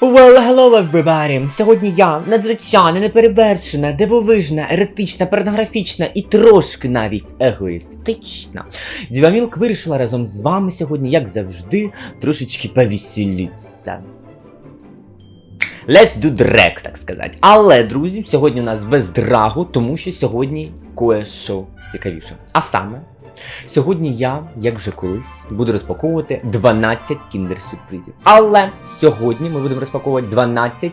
Well, hello everybody! Сьогодні я надзвичайно неперевершена, дивовижна, еретична, порнографічна і трошки навіть егоїстична. Дівамілк вирішила разом з вами сьогодні, як завжди, трошечки повеселитися. Let's do drag, так сказати. Але, друзі, сьогодні у нас без драгу, тому що сьогодні кое-що цікавіше. А саме, Сьогодні я, як вже колись, буду розпаковувати 12 кіндер-сюрпризів. Але сьогодні ми будемо розпаковувати 12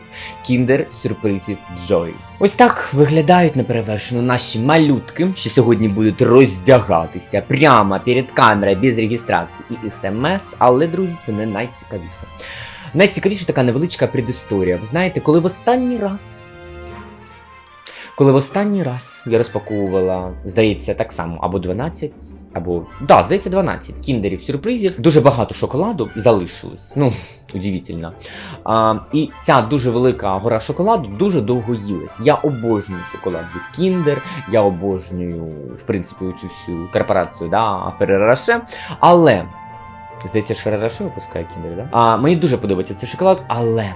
кіндер-сюрпризів Джой. Ось так виглядають неперевершено наші малютки, що сьогодні будуть роздягатися прямо перед камерою без реєстрації і смс. Але, друзі, це не найцікавіше. Найцікавіше така невеличка предісторія. Ви знаєте, коли в останній раз. Коли в останній раз я розпаковувала, здається, так само, або 12, або. Да, здається, 12 кіндерів сюрпризів. Дуже багато шоколаду залишилось. Ну, удивительно. А, і ця дуже велика гора шоколаду дуже довго їлась. Я обожнюю шоколад Кіндер, я обожнюю, в принципі, цю всю корпорацію, да, Феррероше. Але. Здається, ж Феррероше випускає Кіндер, да? А, мені дуже подобається цей шоколад, але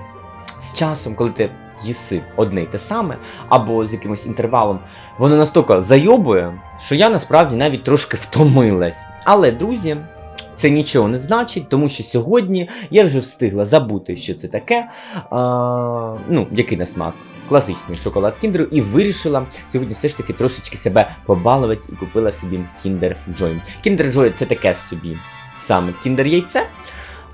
з часом, коли ти їси одне й те саме, або з якимось інтервалом, воно настільки зайобує, що я насправді навіть трошки втомилась. Але, друзі, це нічого не значить, тому що сьогодні я вже встигла забути, що це таке. А, ну, який на смак. Класичний шоколад Кіндеру і вирішила сьогодні все ж таки трошечки себе побалувати і купила собі Kinder Joy. Kinder Joy це таке собі саме Kinder яйце.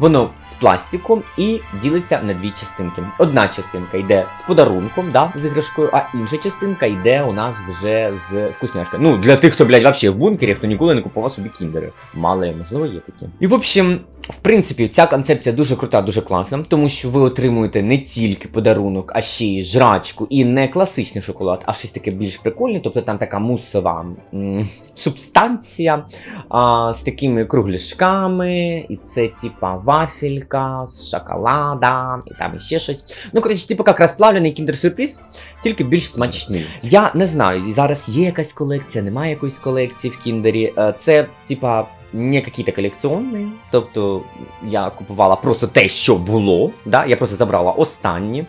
Воно з пластику і ділиться на дві частинки. Одна частинка йде з подарунком, да, з іграшкою, а інша частинка йде у нас вже з вкусняшкою. Ну, для тих, хто, блядь, взагалі в бункері, хто ніколи не купував собі кіндери. Мало, можливо, є такі. І в общем. В принципі, ця концепція дуже крута, дуже класна, тому що ви отримуєте не тільки подарунок, а ще й жрачку, і не класичний шоколад, а щось таке більш прикольне. Тобто там така мусова м, субстанція а, з такими кругляшками, і це типа вафелька з шоколада, і там іще щось. Ну, коротше, типу як розплавлений кіндер-сюрприз, тільки більш смачний. Я не знаю, зараз є якась колекція, немає якоїсь колекції в кіндері. Е, Це, типа. Не якісь колекціонні, тобто я купувала просто те, що було. Да? Я просто забрала останні.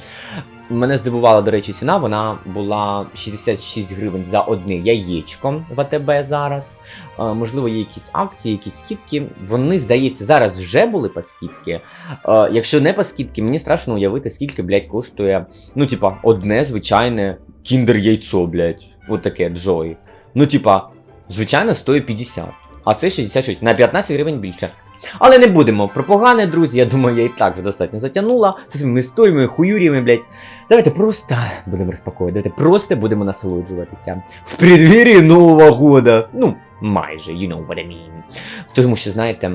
Мене здивувала, до речі, ціна. Вона була 66 гривень за одне яєчко в АТБ зараз. Е, можливо, є якісь акції, якісь скидки. Вони, здається, зараз вже були по скидки. Е, якщо не по скидки, мені страшно уявити, скільки, блядь, коштує. Ну, типа, одне звичайне кіндер яйцо, блядь. От таке Джой. Ну, типа, звичайно, стоїть 50. А це 66, на 15 гривень більше. Але не будемо про погане, друзі. Я думаю, я і так вже достатньо затягнула зі своїми історіями, хуюріями, блядь. Давайте просто будемо розпаковувати, давайте просто будемо насолоджуватися. В преддвір'ї Нового года. Ну, майже, you know what I mean. Тому що, знаєте,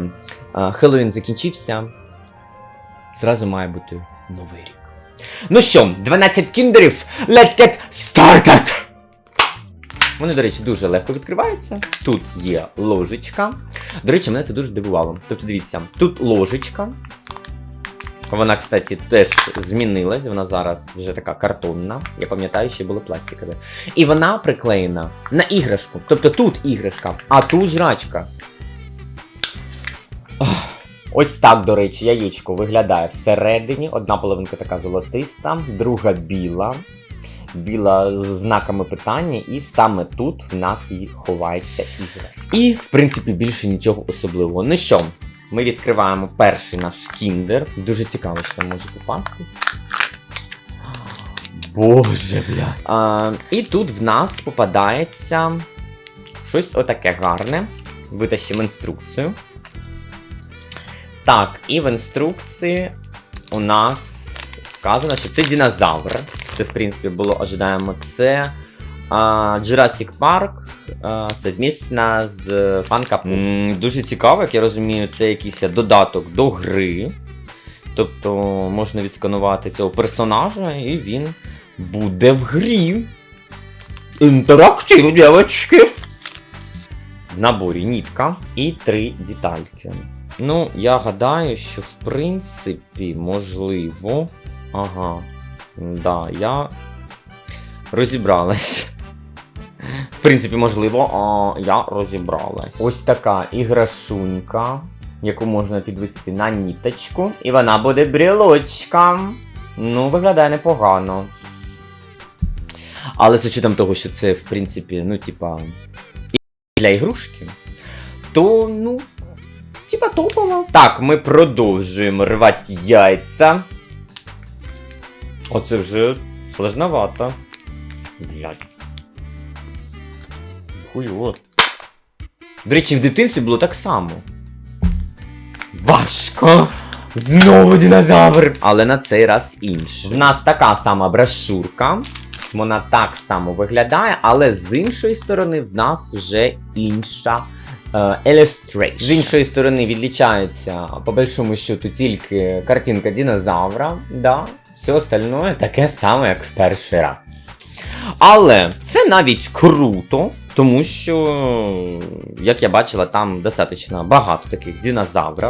Хеллоуін закінчився. Зразу має бути новий рік. Ну що, 12 кіндерів, let's get started! Вони, до речі, дуже легко відкриваються. Тут є ложечка. До речі, мене це дуже дивувало. Тобто, дивіться, тут ложечка. Вона, кстати, теж змінилась. Вона зараз вже така картонна. Я пам'ятаю, ще була пластикове. І вона приклеєна на іграшку. Тобто тут іграшка, а тут жрачка. Ох, Ось так, до речі, яєчко виглядає всередині. Одна половинка така золотиста, друга біла біла з знаками питання, і саме тут в нас і ховається ігра. І, в принципі, більше нічого особливого. Ну що, ми відкриваємо перший наш кіндер. Дуже цікаво, що там може попастись. Боже, бля. А, і тут в нас попадається щось отаке гарне. Витащимо інструкцію. Так, і в інструкції у нас вказано, що це динозавр. Це, в принципі, було ожидаємо. Це а, Jurassic Park а, совмісно з фанкапом. Дуже цікаво, як я розумію, це якийсь додаток до гри. Тобто можна відсканувати цього персонажа, і він буде в грі. Інтерактив, дівчатки! В наборі нітка і три детальки. Ну, я гадаю, що в принципі, можливо. Ага. Да, я розібралась. В принципі, можливо, а, я розібралась. Ось така іграшунька, яку можна підвисити на ніточку. І вона буде брілочка. Ну, виглядає непогано. Але з учетом того, що це, в принципі, ну, типа, для ігрушки, то, ну, типа топово. Так, ми продовжуємо рвати яйця. Оце вже сложновато. Блядь. Хуйово. До речі, в дитинстві було так само. Важко! Знову динозавр! Але на цей раз інше. В нас така сама брошурка. Вона так само виглядає, але з іншої сторони в нас вже інша illustration. З іншої сторони відлічається, по большому счету, тільки картинка динозавра. Да? Все остальное таке саме, як в перший раз. Але це навіть круто, тому що, як я бачила, там достатньо багато таких динозаврів.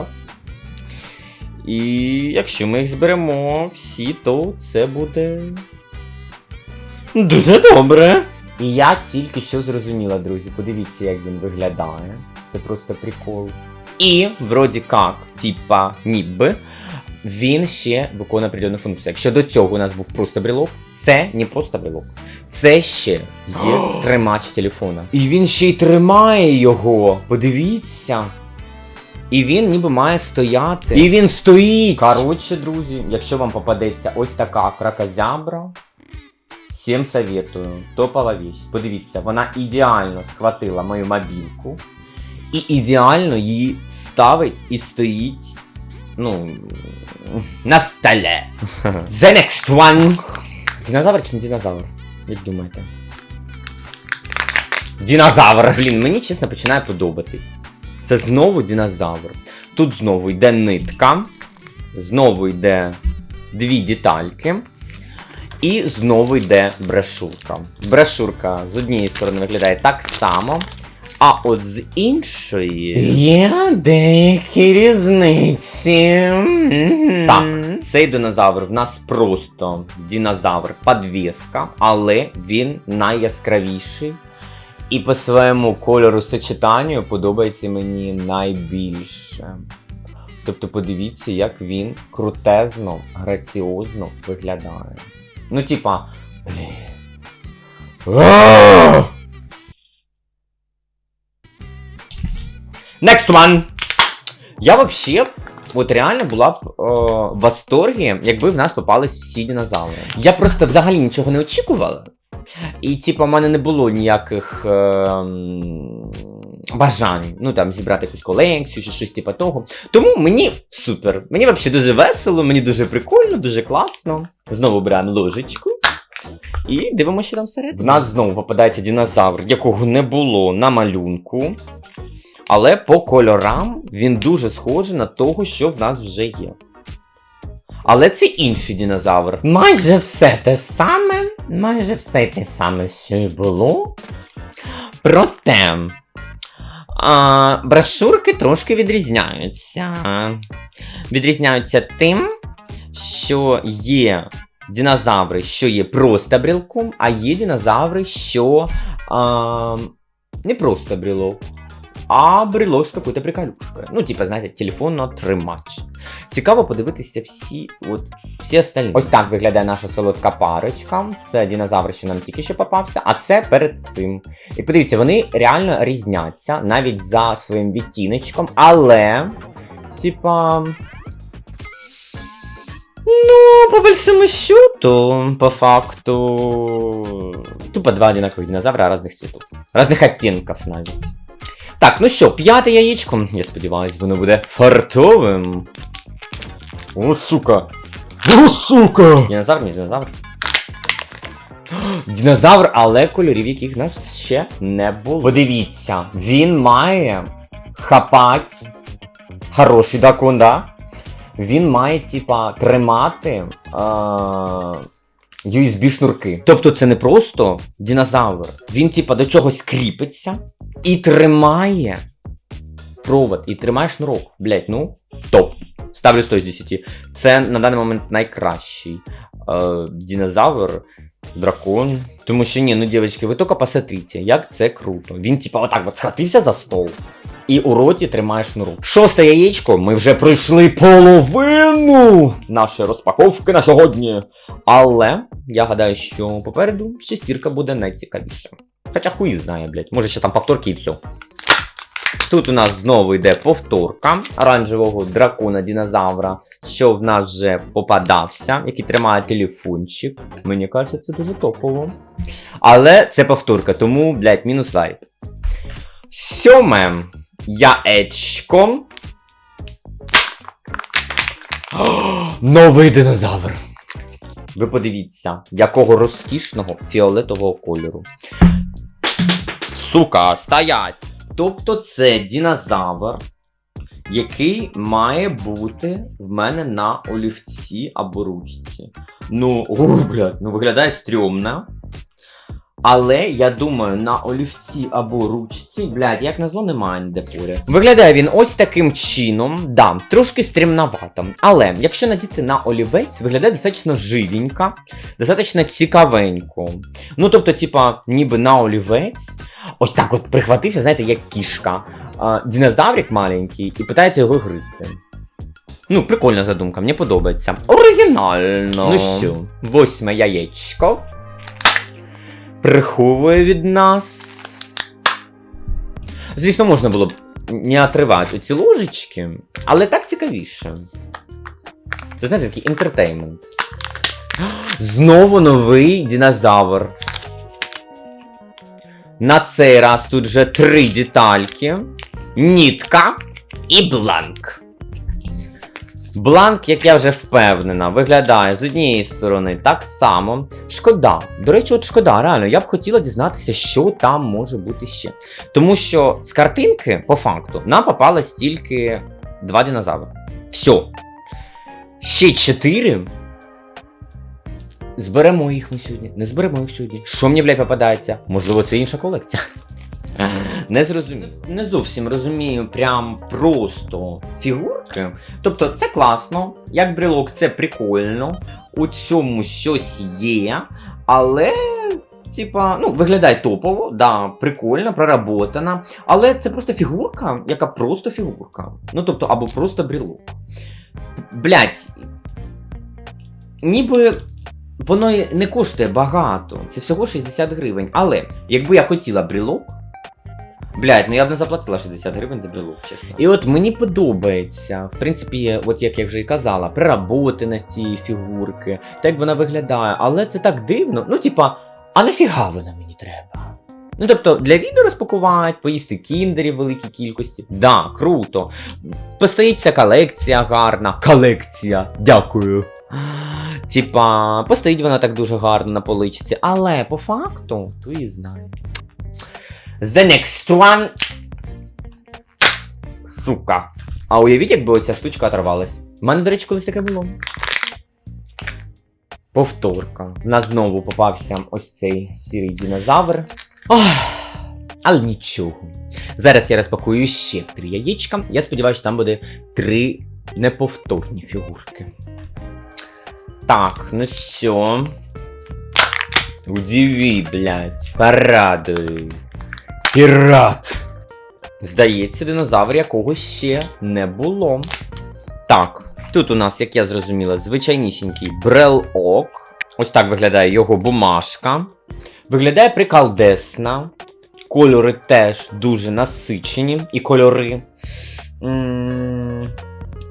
І якщо ми їх зберемо всі, то це буде дуже добре. І я тільки що зрозуміла, друзі. Подивіться, як він виглядає. Це просто прикол. І, вроді як, типа, ніби, він ще виконує определенну функцію. Якщо до цього у нас був просто брелок, це не просто брелок. Це ще є тримач телефона. І він ще й тримає його. Подивіться. І він ніби має стояти. І він стоїть. Коротше, друзі, якщо вам попадеться ось така кракозябра, всім советую. Топова віч. Подивіться, вона ідеально схватила мою мобілку і ідеально її ставить і стоїть. Ну, на столі. The next one. Динозавр чи не динозавр? Як думаєте? Динозавр. Блін, мені чесно починає подобатись. Це знову динозавр. Тут знову йде нитка, знову йде дві детальки. І знову йде брошурка. Брошурка з однієї сторони виглядає так само, а от з іншої. Є деякі різниці. Так, цей динозавр в нас просто динозавр подвіска, але він найяскравіший. І по своєму кольору сочетанню подобається мені найбільше. Тобто подивіться, як він крутезно, граціозно виглядає. Ну, типа. Блін. Next one! Я вообще от реально була б е, в восторгі, якби в нас попались всі динозаври. Я просто взагалі нічого не очікувала. І, типу, в мене не було ніяких е, бажань, ну там зібрати якусь колекцію чи щось типу того. Тому мені супер. Мені взагалі дуже весело, мені дуже прикольно, дуже класно. Знову беремо ложечку. І дивимося, що там всередині. В нас знову попадається динозавр, якого не було на малюнку. Але по кольорам він дуже схожий на того, що в нас вже є. Але це інший динозавр. Майже все те саме, майже все те саме, що й було. Проте. А, брошурки трошки відрізняються. Відрізняються тим, що є динозаври, що є просто брілком, а є динозаври, що а, не просто брілок, а брелок з какой-то приколюшкою. Ну, типа, знаєте, телефонно тримач. Цікаво подивитися всі, от, всі остальні. Ось так виглядає наша солодка парочка. Це динозавр, що нам тільки що попався, а це перед цим. І подивіться, вони реально різняться навіть за своїм відтіночком, але. Типа. Ну, по большому счету, по факту. Тупо два одинаковых динозавра разных цветов. Разных оттенков навіть. Так, ну що, п'яте яєчко. Я сподіваюся, воно буде фартовим. О, сука! О, сука! Динозавр, не динозавр. Динозавр, але кольорів, яких в нас ще не було. Подивіться, він має хапати. Хороший дракон, да? Він має, типа, тримати. А... USB-шнурки. Тобто це не просто динозавр. Він, типа, до чогось кріпиться і тримає провод, і тримає шнурок. Блять, ну, топ. Ставлю 100 з 10. Це на даний момент найкращий е, динозавр, дракон. Тому що ні, ну, дівчатки, ви тільки посмотрите, як це круто. Він, типа, отак от схватився за стол. і у роті тримаєш шнурок. Шосте яєчко, ми вже пройшли половину нашої розпаковки на сьогодні. Але я гадаю, що попереду шестірка буде найцікавіша. Хоча хуй знає, блядь, може ще там повторки і все. Тут у нас знову йде повторка оранжевого дракона динозавра, що в нас вже попадався, який тримає телефончик. Мені кажеться, це дуже топово. Але це повторка, тому, блядь, мінус лайт. Сьоме яєчко. О, Новий динозавр. Ви подивіться, якого розкішного фіолетового кольору. Сука, стоять! Тобто це динозавр, який має бути в мене на олівці або ручці. Ну, о, блядь, ну виглядає стрьомно. Але я думаю, на олівці або ручці, блядь, як назло, немає ніде поряд. Виглядає він ось таким чином, да, трошки стрімновато. Але якщо надіти на олівець, виглядає достатньо живенько, достатньо цікавенько. Ну, тобто, типа, ніби на олівець, ось так от прихватився, знаєте, як кішка. А, динозаврик маленький і питається його гризти. Ну, прикольна задумка, мені подобається. Оригінально. Ну що, восьме яєчко. Приховує від нас. Звісно, можна було б не отривати ці ложечки, але так цікавіше. Це знаєте, такий інтертеймент. Знову новий динозавр. На цей раз тут вже три детальки: нітка і бланк. Бланк, як я вже впевнена, виглядає з однієї сторони так само. Шкода. До речі, от шкода, реально, я б хотіла дізнатися, що там може бути ще. Тому що з картинки, по факту, нам попалось тільки два динозаври. Все. Ще чотири. Зберемо їх ми сьогодні. Не зберемо їх сьогодні. Що мені, блядь, попадається? Можливо, це інша колекція. Не зрозумів. Не зовсім розумію прям просто фігурки. Тобто це класно, як брелок, це прикольно. У цьому щось є, але. Типа, ну, виглядає топово, да, прикольно, проработана. Але це просто фігурка, яка просто фігурка. Ну, тобто, або просто брелок. Блять. Ніби воно не коштує багато. Це всього 60 гривень. Але якби я хотіла брелок, Блять, ну я б не заплатила 60 гривень за брелок, чесно. І от мені подобається, в принципі, от як я вже і казала, приработаність цієї фігурки, так вона виглядає, але це так дивно. Ну, типа, а нафіга вона мені треба? Ну, тобто, для відео розпакувати, поїсти кіндерів великій кількості. Да, круто. Постоїть колекція гарна. Колекція, дякую. Типа, постоїть вона так дуже гарно на поличці, але по факту, то і знає. The next one. Сука. А уявіть, якби оця штучка оторвалась. У мене, до речі, колись таке було. Повторка. У нас знову попався ось цей сірий динозавр. Ах, але нічого. Зараз я розпакую ще три яєчка. Я сподіваюся, там буде три неповторні фігурки. Так, ну все. Удиви, блядь. Порадуй. Пірат. Здається, динозавр якого ще не було. Так, тут у нас, як я зрозуміла, звичайнісінький брелок. Ось так виглядає його бумажка. Виглядає прикалдесно. Кольори теж дуже насичені і кольори.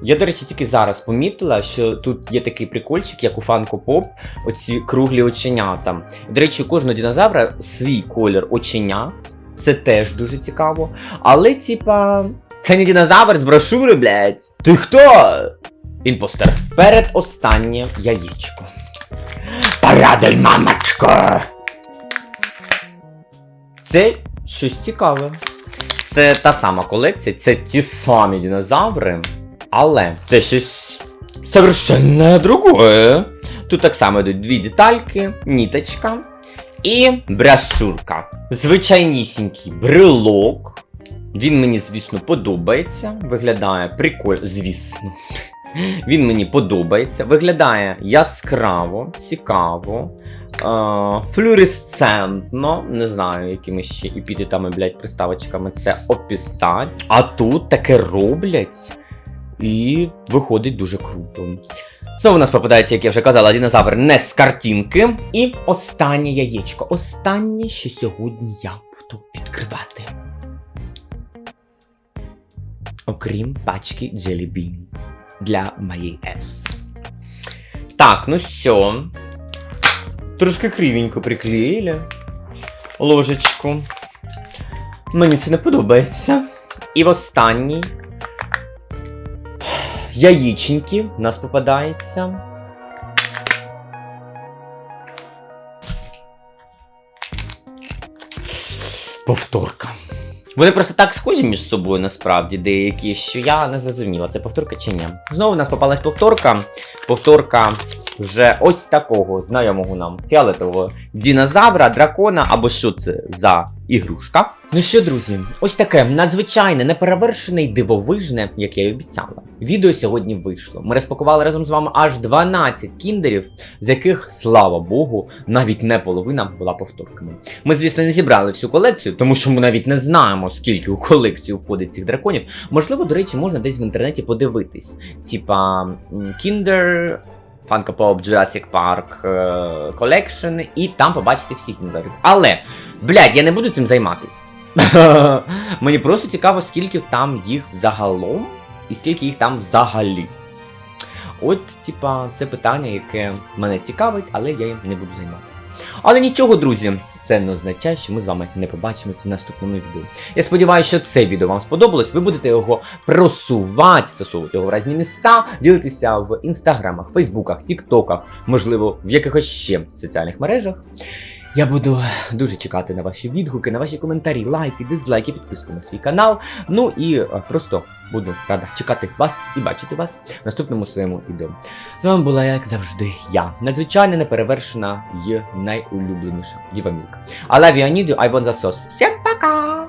Я, до речі, тільки зараз помітила, що тут є такий прикольчик, як у Funko Pop, оці круглі оченята. До речі, у кожного динозавра свій колір оченя. Це теж дуже цікаво. Але, типа, це не динозавр з брошури, блядь. Ти хто? Імпостер. Перед останнє яєчко. Порадуй, мамочко! Це щось цікаве. Це та сама колекція, це ті самі динозаври, але це щось совершенно другое. Тут так само йдуть дві детальки, ніточка і брошурка. Звичайнісінький брелок. Він мені, звісно, подобається. Виглядає прикольно, звісно. Він мені подобається. Виглядає яскраво, цікаво, е- флюоресцентно. Не знаю, якими ще епітетами, блядь, приставочками це описати. А тут таке роблять. І виходить дуже круто. Знову у нас попадається, як я вже казала, динозавр не з картинки. І останнє яєчко. Останнє, що сьогодні я буду відкривати. Окрім пачки Bean для моєї S. Так, ну що. Трошки кривенько приклеїли ложечку. Мені це не подобається. І в останній яєченьки у нас попадається. Повторка. Вони просто так схожі між собою, насправді, деякі, що я не зрозуміла, це повторка чи ні. Знову у нас попалась повторка. Повторка вже ось такого знайомого нам фіолетового динозавра, дракона, або що це за ігрушка. Ну що, друзі, ось таке надзвичайне, неперевершене й дивовижне, як я й обіцяла. Відео сьогодні вийшло. Ми розпакували разом з вами аж 12 кіндерів, з яких, слава Богу, навіть не половина була повторками. Ми, звісно, не зібрали всю колекцію, тому що ми навіть не знаємо, скільки у колекцію входить цих драконів. Можливо, до речі, можна десь в інтернеті подивитись. Типа Kinder, Funko Pop, Jurassic Park е, Collection, і там побачити всіх динозаврів. Але, блядь, я не буду цим займатись. Мені просто цікаво, скільки там їх взагалом, і скільки їх там взагалі. От, типа, це питання, яке мене цікавить, але я їм не буду займатися. Але нічого, друзі, це не означає, що ми з вами не побачимося в наступному відео. Я сподіваюся, що це відео вам сподобалось. Ви будете його просувати, засовувати його в різні міста, ділитися в інстаграмах, фейсбуках, тіктоках, можливо, в якихось ще соціальних мережах. Я буду дуже чекати на ваші відгуки, на ваші коментарі, лайки, дизлайки, підписку на свій канал. Ну і е, просто буду рада чекати вас і бачити вас в наступному своєму відео. З вами була, як завжди, я, надзвичайно неперевершена і найулюбленіша Діва Мілка. I love you, I need you, I want the sauce. Всім пока!